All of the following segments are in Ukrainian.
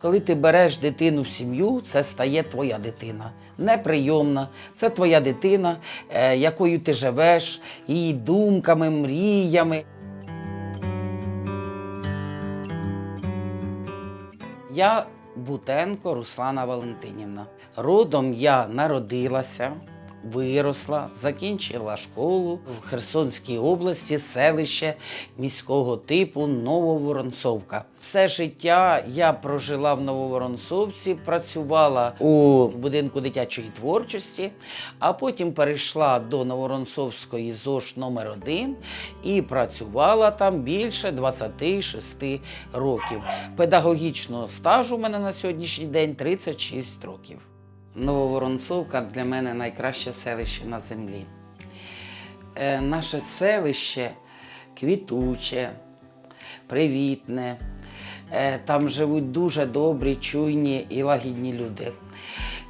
Коли ти береш дитину в сім'ю, це стає твоя дитина. Неприйомна. Це твоя дитина, е, якою ти живеш, її думками, мріями. Я Бутенко Руслана Валентинівна. Родом я народилася, виросла, закінчила школу в Херсонській області, селище міського типу Нововоронцовка. Все життя я прожила в Нововоронцовці, працювала у будинку дитячої творчості, а потім перейшла до Новоронцовської ЗОЖ номер 1 і працювала там більше 26 років. Педагогічного стажу у мене на сьогоднішній день 36 років. Нововоронцовка для мене найкраще селище на землі. Е, наше селище квітуче, привітне. Е, Там живуть дуже добрі, чуйні і лагідні люди.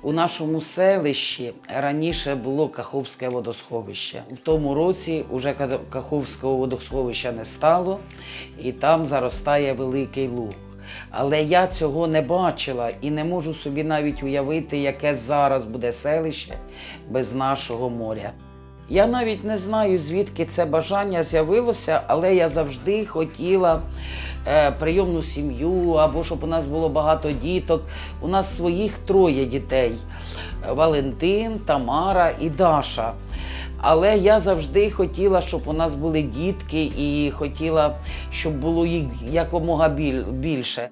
У нашому селищі раніше було Каховське водосховище. В тому році вже Каховського водосховища не стало, і там заростає великий луг. Але я цього не бачила і не можу собі навіть уявити, яке зараз буде селище без нашого моря. Я навіть не знаю, звідки це бажання з'явилося, але я завжди хотіла е, прийомну сім'ю або щоб у нас було багато діток. У нас своїх троє дітей: Валентин, Тамара і Даша. Але я завжди хотіла, щоб у нас були дітки, і хотіла, щоб було їх якомога більше.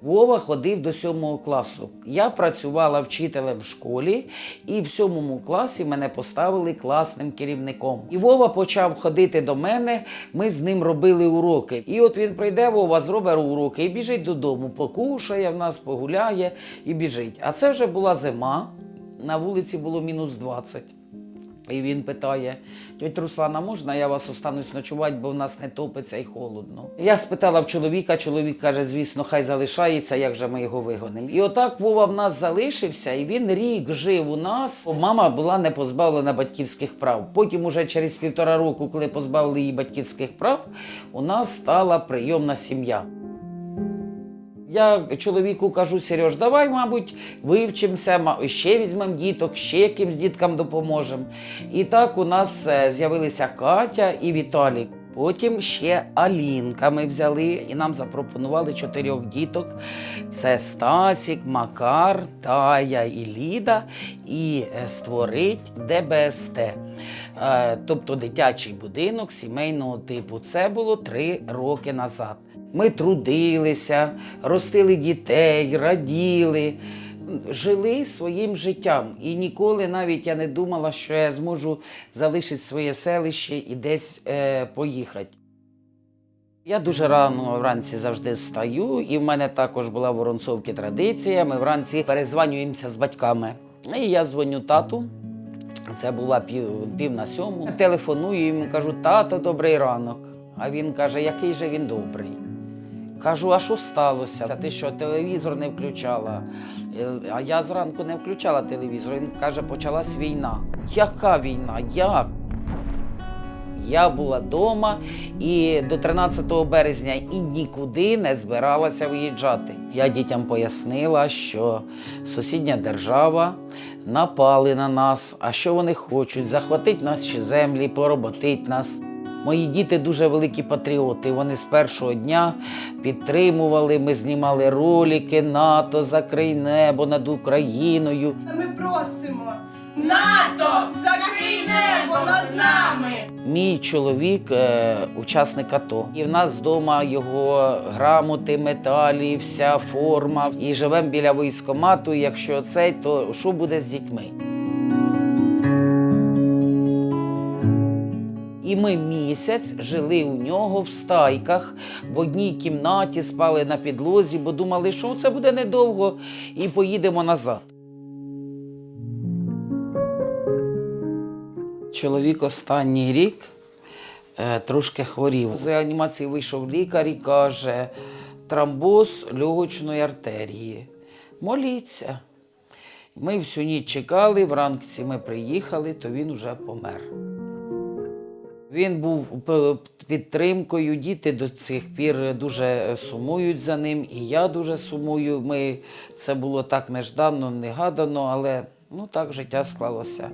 Вова ходив до сьомого класу. Я працювала вчителем в школі, і в сьомому класі мене поставили класним керівником. І Вова почав ходити до мене. Ми з ним робили уроки. І от він прийде, Вова зробить уроки і біжить додому, покушає в нас, погуляє і біжить. А це вже була зима. На вулиці було мінус 20. І він питає: тьоть Руслана, можна я вас останусь ночувати, бо в нас не топиться і холодно. Я спитала в чоловіка, чоловік каже, звісно, хай залишається, як же ми його вигонимо. І отак Вова в нас залишився, і він рік жив у нас. Мама була не позбавлена батьківських прав. Потім, уже через півтора року, коли позбавили її батьківських прав, у нас стала прийомна сім'я. Я чоловіку кажу, Сереж, давай, мабуть, вивчимося, ще візьмемо діток, ще якимсь діткам допоможемо. І так у нас е, з'явилися Катя і Віталік. Потім ще Алінка ми взяли і нам запропонували чотирьох діток: це Стасік, Макар, Тая і Ліда, і е, створить ДБСТ, е, тобто дитячий будинок сімейного типу. Це було три роки назад. Ми трудилися, ростили дітей, раділи, жили своїм життям. І ніколи навіть я не думала, що я зможу залишити своє селище і десь е, поїхати. Я дуже рано вранці завжди встаю, і в мене також була в традиція. Ми вранці перезванюємося з батьками. І я дзвоню тату. Це була пів, пів на сьому. Телефоную йому, кажу, тато, добрий ранок. А він каже, який же він добрий. Кажу, а що сталося? Ти що, телевізор не включала? Е, А я зранку не включала телевізор. Він каже, почалась війна. Яка війна? Як? Я була вдома і до 13 березня і нікуди не збиралася виїжджати. Я дітям пояснила, що сусідня держава напали на нас, а що вони хочуть? Захватити наші землі, пороботить нас. Мої діти дуже великі патріоти. Вони з першого дня підтримували. Ми знімали ролики НАТО, закрий небо над Україною. Ми просимо НАТО, закрий небо над нами. Мій чоловік е, учасник АТО. І в нас вдома його грамоти, медалі, вся форма. І живемо біля військомату. Якщо цей, то що буде з дітьми? І ми місяць жили у нього в стайках, в одній кімнаті, спали на підлозі, бо думали, що це буде недовго, і поїдемо назад. Чоловік останній рік е, трошки хворів. З реанімації вийшов лікар і каже: тромбоз легочної артерії. Моліться. Ми всю ніч чекали, вранці ми приїхали, то він вже помер. Він був підтримкою. Діти до цих пір дуже сумують за ним, і я дуже сумую. Ми, це було так нежданно, негадано, але ну, так життя склалося.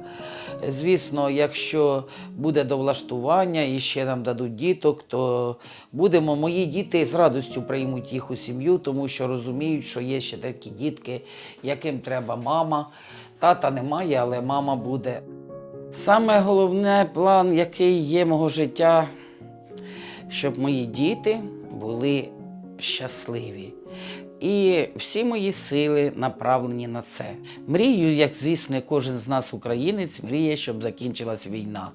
Звісно, якщо буде довлаштування і ще нам дадуть діток, то будемо. Мої діти з радістю приймуть їх у сім'ю, тому що розуміють, що є ще такі дітки, яким треба мама. Тата немає, але мама буде. Саме головне план, який є мого життя, щоб мої діти були щасливі. І всі мої сили направлені на це. Мрію, як звісно, кожен з нас, українець, мріє, щоб закінчилась війна.